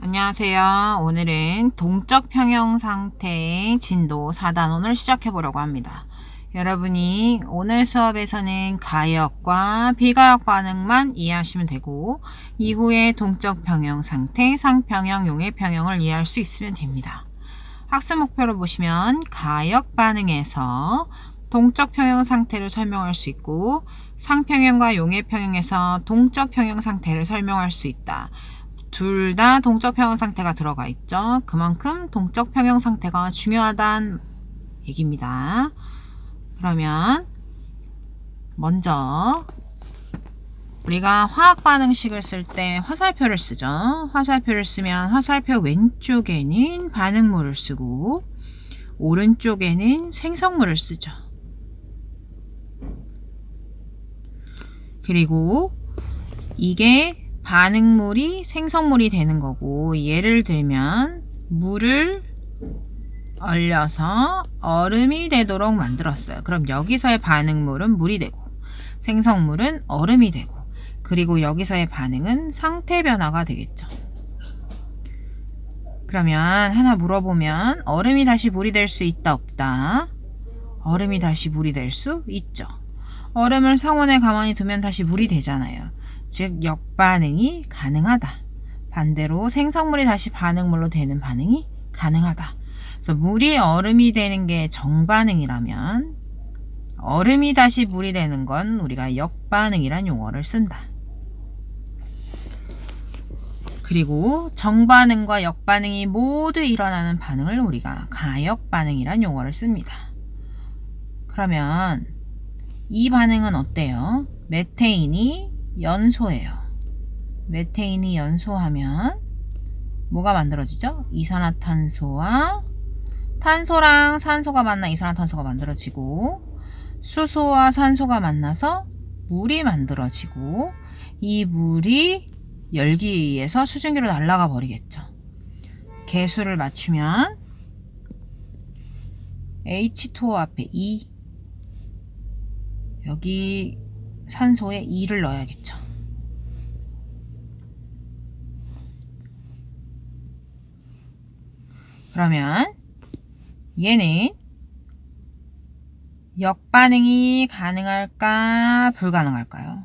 안녕하세요. 오늘은 동적 평형 상태의 진도 4단원을 시작해 보려고 합니다. 여러분이 오늘 수업에서는 가역과 비가역 반응만 이해하시면 되고 이후에 동적 평형 상태, 상평형, 용해 평형을 이해할 수 있으면 됩니다. 학습 목표를 보시면 가역 반응에서 동적 평형 상태를 설명할 수 있고 상평형과 용해 평형에서 동적 평형 상태를 설명할 수 있다. 둘 다 동적 평형 상태가 들어가 있죠. 그만큼 동적 평형 상태가 중요하다는 얘기입니다. 그러면 먼저 우리가 화학 반응식을 쓸 때 화살표를 쓰죠. 화살표를 쓰면 화살표 왼쪽에는 반응물을 쓰고 오른쪽에는 생성물을 쓰죠. 그리고 이게 반응물이 생성물이 되는 거고 예를 들면 물을 얼려서 얼음이 되도록 만들었어요. 그럼 여기서의 반응물은 물이 되고 생성물은 얼음이 되고 그리고 여기서의 반응은 상태 변화가 되겠죠. 그러면 하나 물어보면 얼음이 다시 물이 될 수 있다 없다? 얼음이 다시 물이 될 수 있죠. 얼음을 상온에 가만히 두면 다시 물이 되잖아요. 즉 역반응이 가능하다. 반대로 생성물이 다시 반응물로 되는 반응이 가능하다. 그래서 물이 얼음이 되는 게 정반응이라면 얼음이 다시 물이 되는 건 우리가 역반응이란 용어를 쓴다. 그리고 정반응과 역반응이 모두 일어나는 반응을 우리가 가역반응이란 용어를 씁니다. 그러면 이 반응은 어때요? 메테인이 연소예요. 메테인이 연소하면 뭐가 만들어지죠? 이산화탄소와 탄소랑 산소가 만나 이산화탄소가 만들어지고 수소와 산소가 만나서 물이 만들어지고 이 물이 열기에 의해서 수증기로 날아가 버리겠죠. 개수를 맞추면 H2O 앞에 2 여기 산소에 2를 넣어야겠죠. 그러면 얘는 역반응이 가능할까 불가능할까요?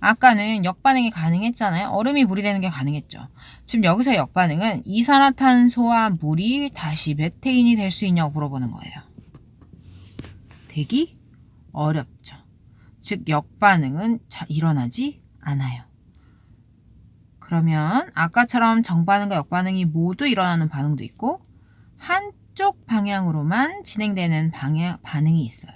아까는 역반응이 가능했잖아요. 얼음이 물이 되는 게 가능했죠. 지금 여기서 역반응은 이산화탄소와 물이 다시 메테인이 될 수 있냐고 물어보는 거예요. 되기 어렵죠. 즉 역반응은 잘 일어나지 않아요. 그러면 아까처럼 정반응과 역반응이 모두 일어나는 반응도 있고 한쪽 방향으로만 진행되는 방향, 반응이 있어요.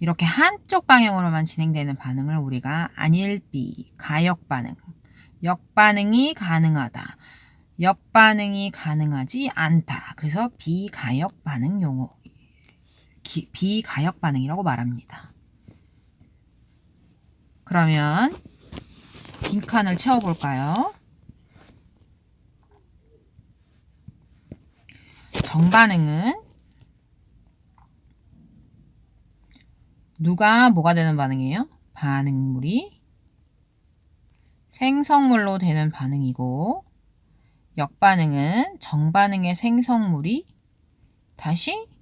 이렇게 한쪽 방향으로만 진행되는 반응을 우리가 안일비, 가역반응, 역반응이 가능하다, 역반응이 가능하지 않다. 그래서 비가역 반응 용어, 기, 비가역 반응이라고 말합니다. 그러면 빈칸을 채워볼까요? 정반응은 누가 뭐가 되는 반응이에요? 반응물이 생성물로 되는 반응이고 역반응은 정반응의 생성물이 다시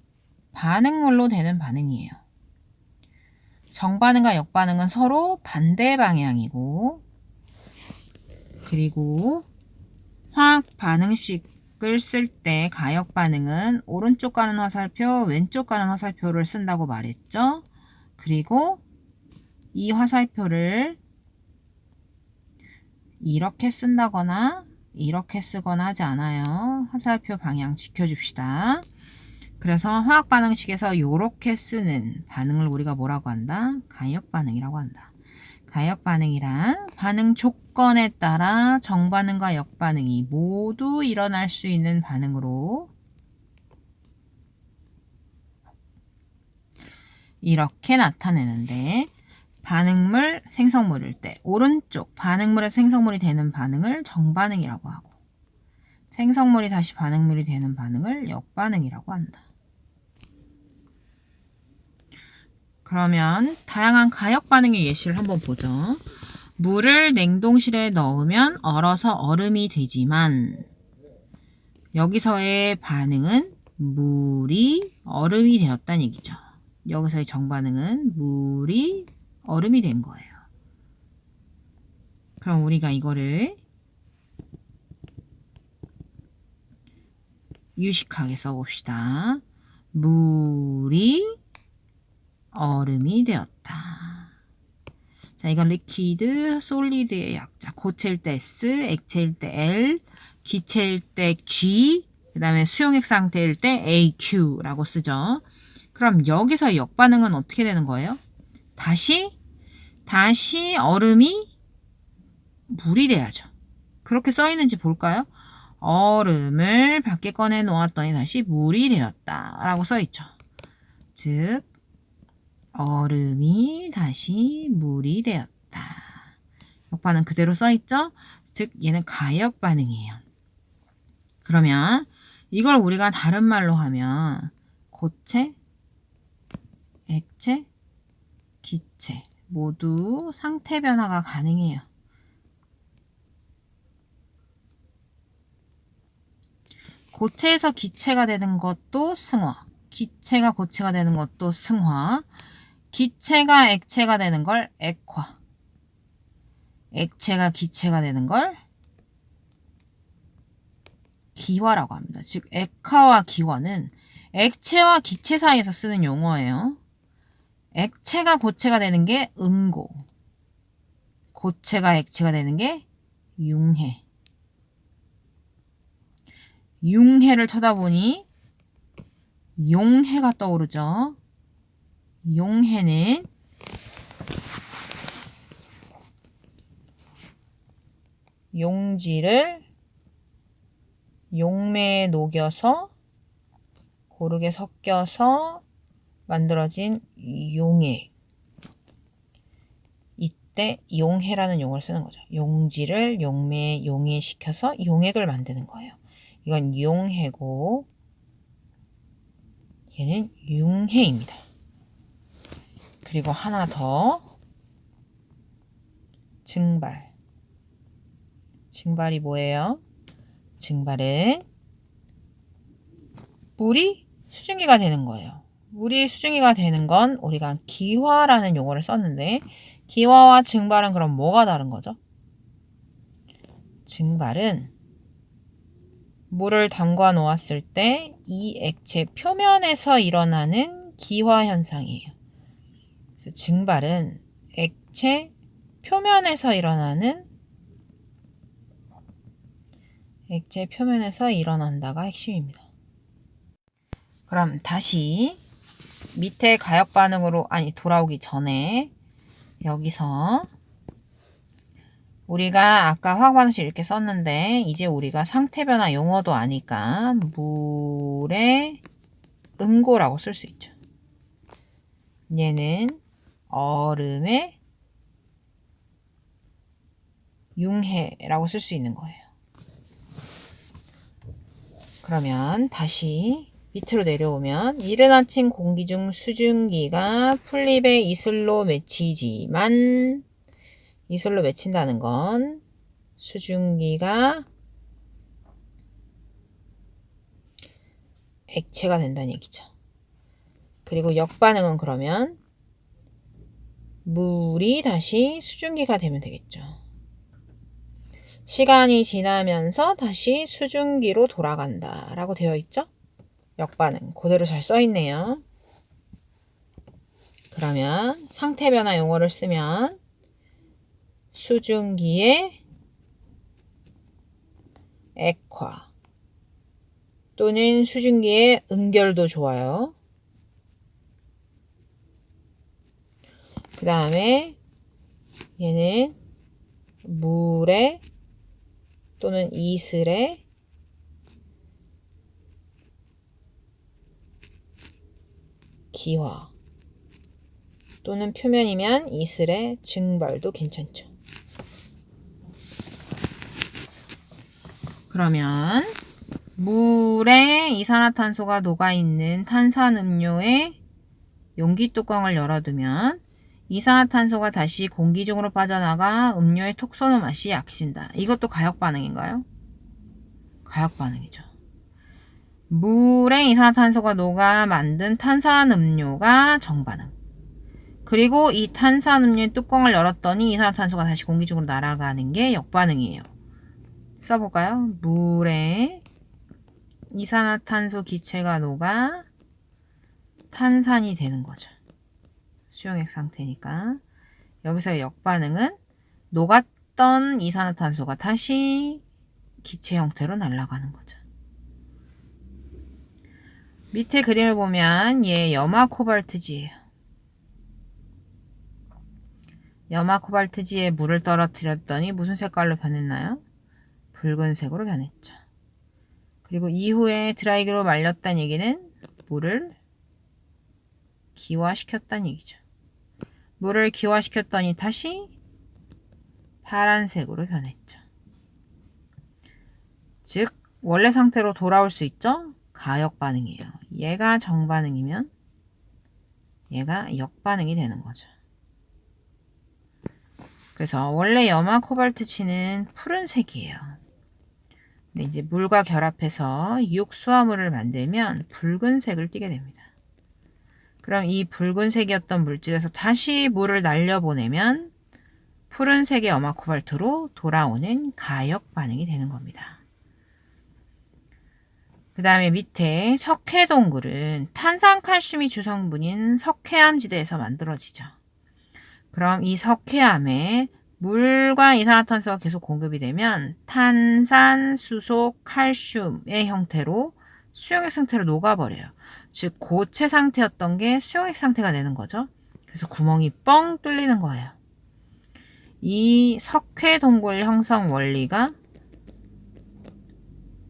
반응물로 되는 반응이에요. 정반응과 역반응은 서로 반대 방향이고 그리고 화학 반응식을 쓸 때 가역 반응은 오른쪽 가는 화살표, 왼쪽 가는 화살표를 쓴다고 말했죠. 그리고 이 화살표를 이렇게 쓴다거나 이렇게 쓰거나 하지 않아요. 화살표 방향 지켜줍시다. 그래서 화학 반응식에서 이렇게 쓰는 반응을 우리가 뭐라고 한다? 가역 반응이라고 한다. 가역 반응이란 반응 조건에 따라 정반응과 역반응이 모두 일어날 수 있는 반응으로 이렇게 나타내는데 반응물, 생성물일 때 오른쪽 반응물의 생성물이 되는 반응을 정반응이라고 하고 생성물이 다시 반응물이 되는 반응을 역반응이라고 한다. 그러면 다양한 가역 반응의 예시를 한번 보죠. 물을 냉동실에 넣으면 얼어서 얼음이 되지만 여기서의 반응은 물이 얼음이 되었다는 얘기죠. 여기서의 정반응은 물이 얼음이 된 거예요. 그럼 우리가 이거를 유식하게 써봅시다. 물이 얼음이 되었다. 자, 이건 리퀴드, 솔리드의 약자. 고체일 때 S, 액체일 때 L, 기체일 때 G, 그 다음에 수용액 상태일 때 AQ라고 쓰죠. 그럼 여기서 역반응은 어떻게 되는 거예요? 다시, 다시 얼음이 물이 돼야죠. 그렇게 써 있는지 볼까요? 얼음을 밖에 꺼내 놓았더니 다시 물이 되었다. 라고 써 있죠. 즉, 얼음이 다시 물이 되었다. 역반응 그대로 써 있죠? 즉, 얘는 가역 반응이에요. 그러면 이걸 우리가 다른 말로 하면 고체, 액체, 기체 모두 상태 변화가 가능해요. 고체에서 기체가 되는 것도 승화, 기체가 고체가 되는 것도 승화, 기체가 액체가 되는 걸 액화, 액체가 기체가 되는 걸 기화라고 합니다. 즉 액화와 기화는 액체와 기체 사이에서 쓰는 용어예요. 액체가 고체가 되는 게 응고, 고체가 액체가 되는 게 융해. 융해를 쳐다보니 용해가 떠오르죠. 용해는 용지를 용매에 녹여서 고르게 섞여서 만들어진 용해. 이때 용해라는 용어를 쓰는 거죠. 용지를 용매에 용해시켜서 용액을 만드는 거예요. 이건 용해고 얘는 융해입니다. 그리고 하나 더 증발. 증발이 뭐예요? 증발은 물이 수증기가 되는 거예요. 물이 수증기가 되는 건 우리가 기화라는 용어를 썼는데 기화와 증발은 그럼 뭐가 다른 거죠? 증발은 물을 담가 놓았을 때 이 액체 표면에서 일어나는 기화 현상이에요. 증발은 액체 표면에서 일어나는 액체 표면에서 일어난다가 핵심입니다. 그럼 다시 밑에 가역 반응으로 아니 돌아오기 전에 여기서 우리가 아까 화학반응식 이렇게 썼는데 이제 우리가 상태 변화 용어도 아니까 물의 응고라고 쓸 수 있죠. 얘는 얼음의 융해라고 쓸 수 있는 거예요. 그러면 다시 밑으로 내려오면 이른 아침 공기 중 수증기가 풀립에 이슬로 맺히지만 이슬로 맺힌다는 건 수증기가 액체가 된다는 얘기죠. 그리고 역반응은 그러면 물이 다시 수증기가 되면 되겠죠. 시간이 지나면서 다시 수증기로 돌아간다 라고 되어 있죠? 역반응 그대로 잘 써 있네요. 그러면 상태 변화 용어를 쓰면 수증기의 액화 또는 수증기의 응결도 좋아요. 그 다음에 얘는 물에 또는 이슬에 기화 또는 표면이면 이슬의 증발도 괜찮죠. 그러면 물에 이산화탄소가 녹아있는 탄산음료의 용기 뚜껑을 열어두면 이산화탄소가 다시 공기 중으로 빠져나가 음료의 톡 쏘는 맛이 약해진다. 이것도 가역 반응인가요? 가역 반응이죠. 물에 이산화탄소가 녹아 만든 탄산 음료가 정반응. 그리고 이 탄산 음료의 뚜껑을 열었더니 이산화탄소가 다시 공기 중으로 날아가는 게 역반응이에요. 써볼까요? 물에 이산화탄소 기체가 녹아 탄산이 되는 거죠. 수용액 상태니까. 여기서의 역반응은 녹았던 이산화탄소가 다시 기체 형태로 날아가는 거죠. 밑에 그림을 보면 얘 염화 코발트지예요. 염화 코발트지에 물을 떨어뜨렸더니 무슨 색깔로 변했나요? 붉은색으로 변했죠. 그리고 이후에 드라이기로 말렸다는 얘기는 물을 기화시켰다는 얘기죠. 물을 기화시켰더니 다시 파란색으로 변했죠. 즉 원래 상태로 돌아올 수 있죠? 가역 반응이에요. 얘가 정반응이면 얘가 역반응이 되는 거죠. 그래서 원래 염화 코발트치는 푸른색이에요. 근데 이제 물과 결합해서 육수화물을 만들면 붉은색을 띠게 됩니다. 그럼 이 붉은색이었던 물질에서 다시 물을 날려보내면 푸른색의 염화 코발트로 돌아오는 가역 반응이 되는 겁니다. 그 다음에 밑에 석회 동굴은 탄산칼슘이 주성분인 석회암지대에서 만들어지죠. 그럼 이 석회암에 물과 이산화탄소가 계속 공급이 되면 탄산, 수소, 칼슘의 형태로 수용액 상태로 녹아버려요. 즉 고체 상태였던 게 수용액 상태가 되는 거죠. 그래서 구멍이 뻥 뚫리는 거예요. 이 석회 동굴 형성 원리가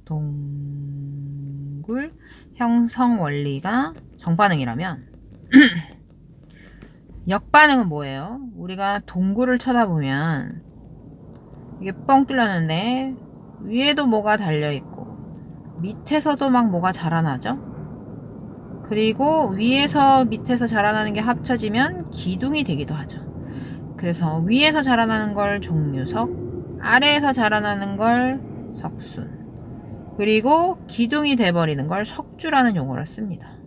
동굴 형성 원리가 정반응이라면 역반응은 뭐예요? 우리가 동굴을 쳐다보면 이게 뻥 뚫렸는데 위에도 뭐가 달려 있고 밑에서도 막 뭐가 자라나죠? 그리고 위에서 밑에서 자라나는 게 합쳐지면 기둥이 되기도 하죠. 그래서 위에서 자라나는 걸 종류석, 아래에서 자라나는 걸 석순, 그리고 기둥이 돼버리는 걸 석주라는 용어를 씁니다.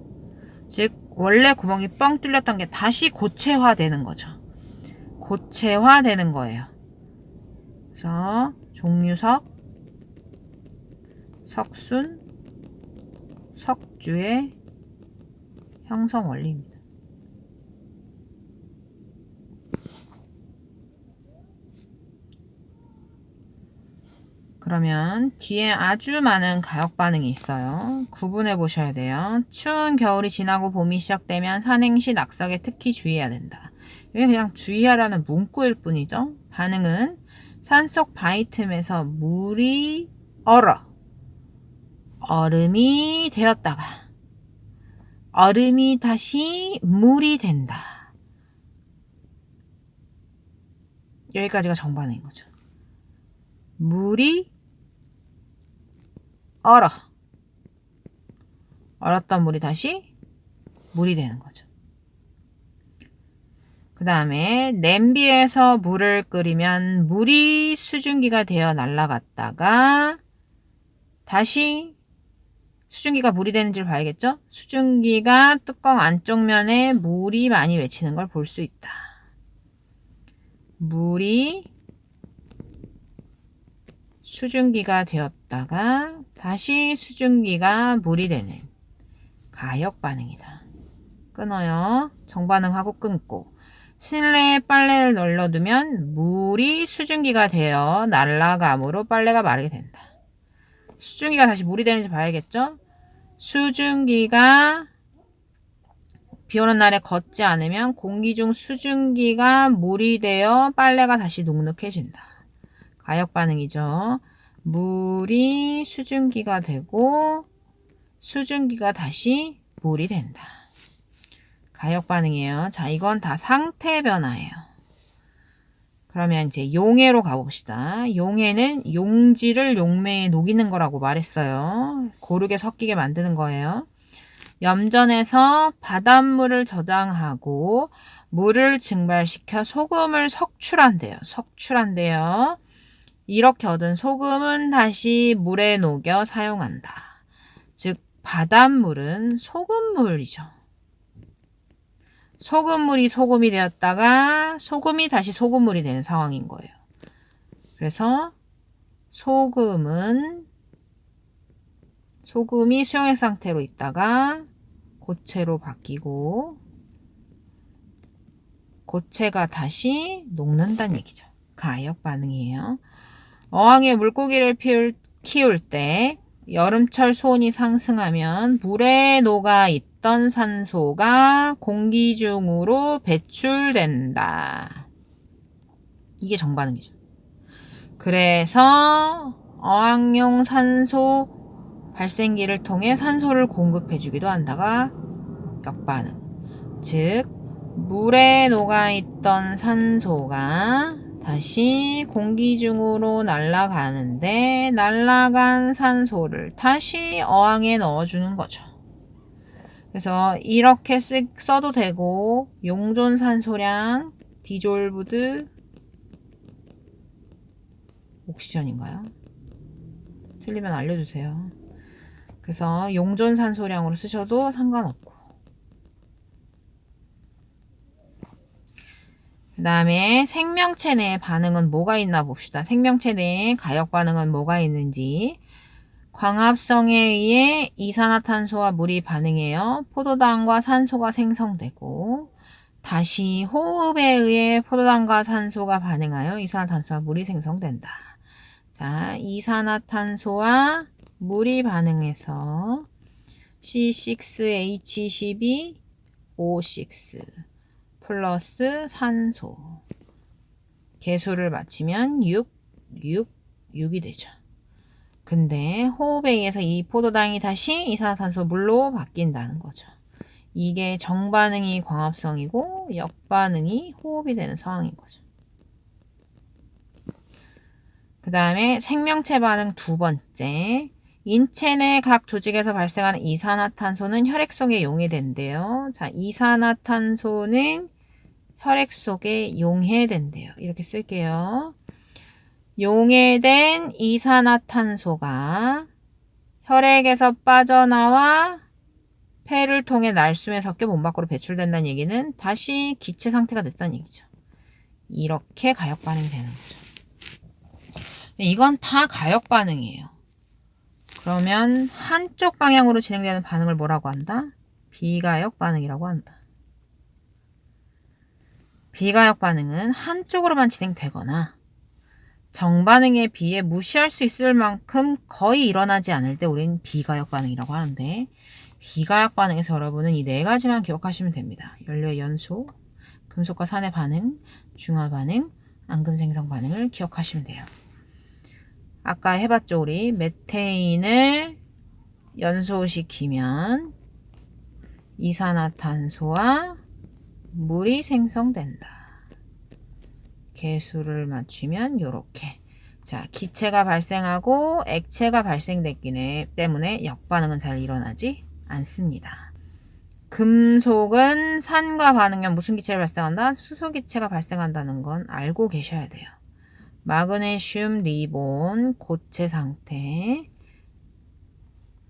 즉 원래 구멍이 뻥 뚫렸던 게 다시 고체화되는 거죠. 고체화되는 거예요. 그래서 종류석, 석순, 석주의 형성 원리입니다. 그러면 뒤에 아주 많은 가역 반응이 있어요. 구분해 보셔야 돼요. 추운 겨울이 지나고 봄이 시작되면 산행시 낙석에 특히 주의해야 된다. 이게 그냥 주의하라는 문구일 뿐이죠. 반응은 산속 바위 틈에서 물이 얼어 얼음이 되었다가 얼음이 다시 물이 된다. 여기까지가 정반응인 거죠. 물이 얼어. 얼었던 물이 다시 물이 되는 거죠. 그 다음에 냄비에서 물을 끓이면 물이 수증기가 되어 날아갔다가 다시 수증기가 물이 되는지를 봐야겠죠? 수증기가 뚜껑 안쪽 면에 물이 많이 맺히는 걸 볼 수 있다. 물이 수증기가 되었다가 다시 수증기가 물이 되는 가역 반응이다. 끊어요. 정반응하고 끊고 실내에 빨래를 널러두면 물이 수증기가 되어 날아감으로 빨래가 마르게 된다. 수증기가 다시 물이 되는지 봐야겠죠? 수증기가 비 오는 날에 걷지 않으면 공기 중 수증기가 물이 되어 빨래가 다시 눅눅해진다. 가역 반응이죠. 물이 수증기가 되고 수증기가 다시 물이 된다. 가역 반응이에요. 자, 이건 다 상태 변화예요. 그러면 이제 용해로 가봅시다. 용해는 용지를 용매에 녹이는 거라고 말했어요. 고르게 섞이게 만드는 거예요. 염전에서 바닷물을 저장하고 물을 증발시켜 소금을 석출한대요. 석출한대요. 이렇게 얻은 소금은 다시 물에 녹여 사용한다. 즉, 바닷물은 소금물이죠. 소금물이 소금이 되었다가 소금이 다시 소금물이 되는 상황인 거예요. 그래서 소금은 소금이 수용액 상태로 있다가 고체로 바뀌고 고체가 다시 녹는다는 얘기죠. 가역 반응이에요. 어항에 물고기를 피울, 키울 때 여름철 수온이 상승하면 물에 녹아 있 던 산소가 공기 중으로 배출된다. 이게 정반응이죠. 그래서 어항용 산소 발생기를 통해 산소를 공급해주기도 한다가 역반응. 즉, 물에 녹아있던 산소가 다시 공기 중으로 날아가는데 날아간 산소를 다시 어항에 넣어주는 거죠. 그래서 이렇게 쓰, 써도 되고 용존 산소량 디졸브드 옥시전인가요? 틀리면 알려주세요. 그래서 용존 산소량으로 쓰셔도 상관없고 그 다음에 생명체 내에 반응은 뭐가 있나 봅시다. 생명체 내에 가역 반응은 뭐가 있는지. 광합성에 의해 이산화탄소와 물이 반응해요. 포도당과 산소가 생성되고 다시 호흡에 의해 포도당과 산소가 반응하여 이산화탄소와 물이 생성된다. 자, 이산화탄소와 물이 반응해서 C6H12O6 플러스 산소. 개수를 맞추면 6, 6, 6이 되죠. 근데 호흡에 의해서 이 포도당이 다시 이산화탄소 물로 바뀐다는 거죠. 이게 정반응이 광합성이고 역반응이 호흡이 되는 상황인 거죠. 그 다음에 생명체 반응 두 번째. 인체 내 각 조직에서 발생하는 이산화탄소는 혈액 속에 용해된대요. 자, 이산화탄소는 혈액 속에 용해된대요. 이렇게 쓸게요. 용해된 이산화탄소가 혈액에서 빠져나와 폐를 통해 날숨에 섞여 몸 밖으로 배출된다는 얘기는 다시 기체 상태가 됐다는 얘기죠. 이렇게 가역 반응이 되는 거죠. 이건 다 가역 반응이에요. 그러면 한쪽 방향으로 진행되는 반응을 뭐라고 한다? 비가역 반응이라고 한다. 비가역 반응은 한쪽으로만 진행되거나 정반응에 비해 무시할 수 있을 만큼 거의 일어나지 않을 때 우리는 비가역 반응이라고 하는데 비가역 반응에서 여러분은 이 네 가지만 기억하시면 됩니다. 연료의 연소, 금속과 산의 반응, 중화 반응, 앙금 생성 반응을 기억하시면 돼요. 아까 해봤죠 우리 메테인을 연소시키면 이산화탄소와 물이 생성된다. 개수를 맞추면 이렇게 자 기체가 발생하고 액체가 발생됐기 때문에 역반응은 잘 일어나지 않습니다. 금속은 산과 반응면 무슨 기체를 발생한다? 수소 기체가 발생한다는 건 알고 계셔야 돼요. 마그네슘 리본 고체 상태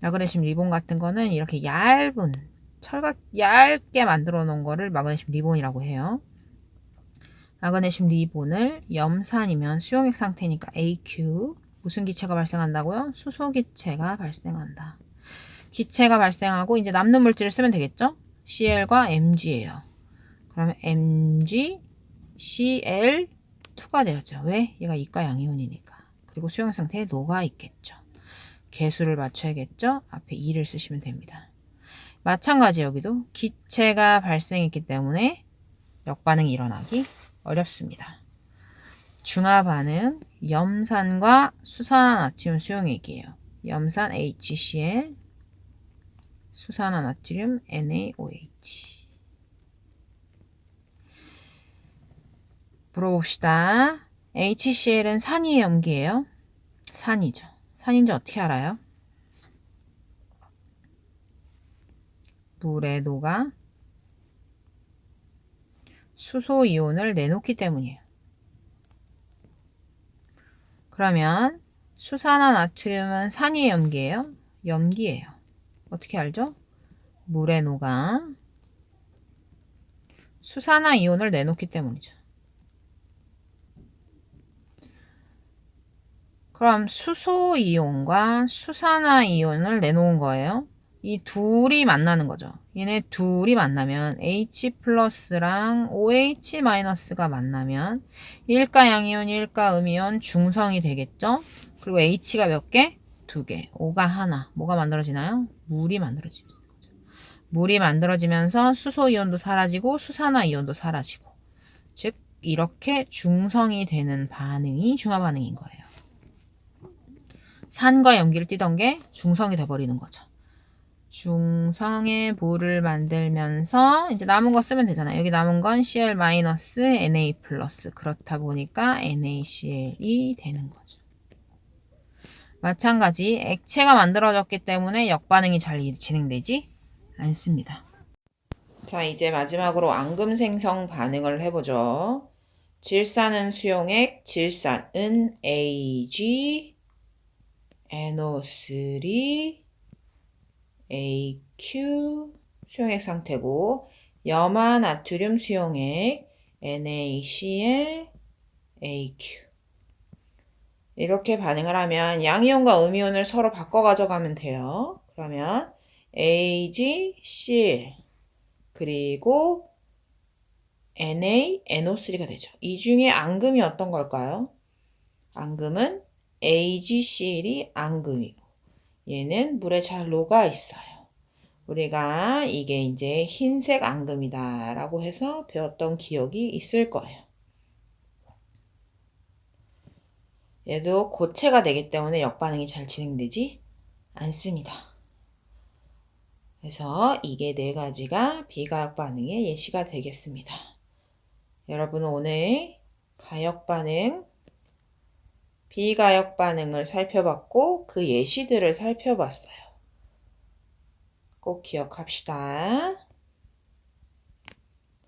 마그네슘 리본 같은 거는 이렇게 얇은 철같 얇게 만들어 놓은 거를 마그네슘 리본이라고 해요. 마그네슘 리본을 염산이면 수용액 상태니까 AQ 무슨 기체가 발생한다고요? 수소 기체가 발생한다. 기체가 발생하고 이제 남는 물질을 쓰면 되겠죠? Cl과 Mg예요. 그러면 Mg, Cl2가 되었죠. 왜? 얘가 이가 양이온이니까. 그리고 수용액 상태에 녹아 있겠죠. 개수를 맞춰야겠죠? 앞에 2를 쓰시면 됩니다. 마찬가지 여기도 기체가 발생했기 때문에 역반응이 일어나기 어렵습니다. 중화 반응 염산과 수산화나트륨 수용액이에요. 염산 HCl, 수산화나트륨 NaOH. 물어봅시다. HCl은 산이에요, 염기예요? 산이죠. 산인지 어떻게 알아요? 물에 녹아 수소 이온을 내놓기 때문이에요. 그러면 수산화 나트륨은 산이에요, 염기예요? 염기예요. 어떻게 알죠? 물에 녹아 수산화 이온을 내놓기 때문이죠. 그럼 수소 이온과 수산화 이온을 내놓은 거예요. 이 둘이 만나는 거죠. 얘네 둘이 만나면 H 플러스랑 OH 마이너스가 만나면 1가 양이온, 1가 음이온 중성이 되겠죠? 그리고 H가 몇 개? 두 개. O가 하나. 뭐가 만들어지나요? 물이 만들어집니다. 물이 만들어지면서 수소 이온도 사라지고 수산화 이온도 사라지고. 즉, 이렇게 중성이 되는 반응이 중화 반응인 거예요. 산과 염기를 띠던 게 중성이 돼 버리는 거죠. 중성의 물을 만들면서 이제 남은 거 쓰면 되잖아요. 여기 남은 건 Cl Na 그렇다 보니까 NaCl이 되는 거죠. 마찬가지 액체가 만들어졌기 때문에 역반응이 잘 진행되지 않습니다. 자, 이제 마지막으로 앙금 생성 반응을 해보죠. 질산은 수용액, 질산은 Ag, NO3, AQ 수용액 상태고 염화 나트륨 수용액 NaCl, AQ 이렇게 반응을 하면 양이온과 음이온을 서로 바꿔 가져가면 돼요. 그러면 AgCl 그리고 Na, NO3가 되죠. 이 중에 앙금이 어떤 걸까요? 앙금은 AgCl이 앙금이고 얘는 물에 잘 녹아 있어요. 우리가 이게 이제 흰색 앙금이다 라고 해서 배웠던 기억이 있을 거예요. 얘도 고체가 되기 때문에 역반응이 잘 진행되지 않습니다. 그래서 이게 네 가지가 비가역 반응의 예시가 되겠습니다. 여러분은 오늘 가역 반응, 비가역 반응을 살펴봤고 그 예시들을 살펴봤어요. 꼭 기억합시다.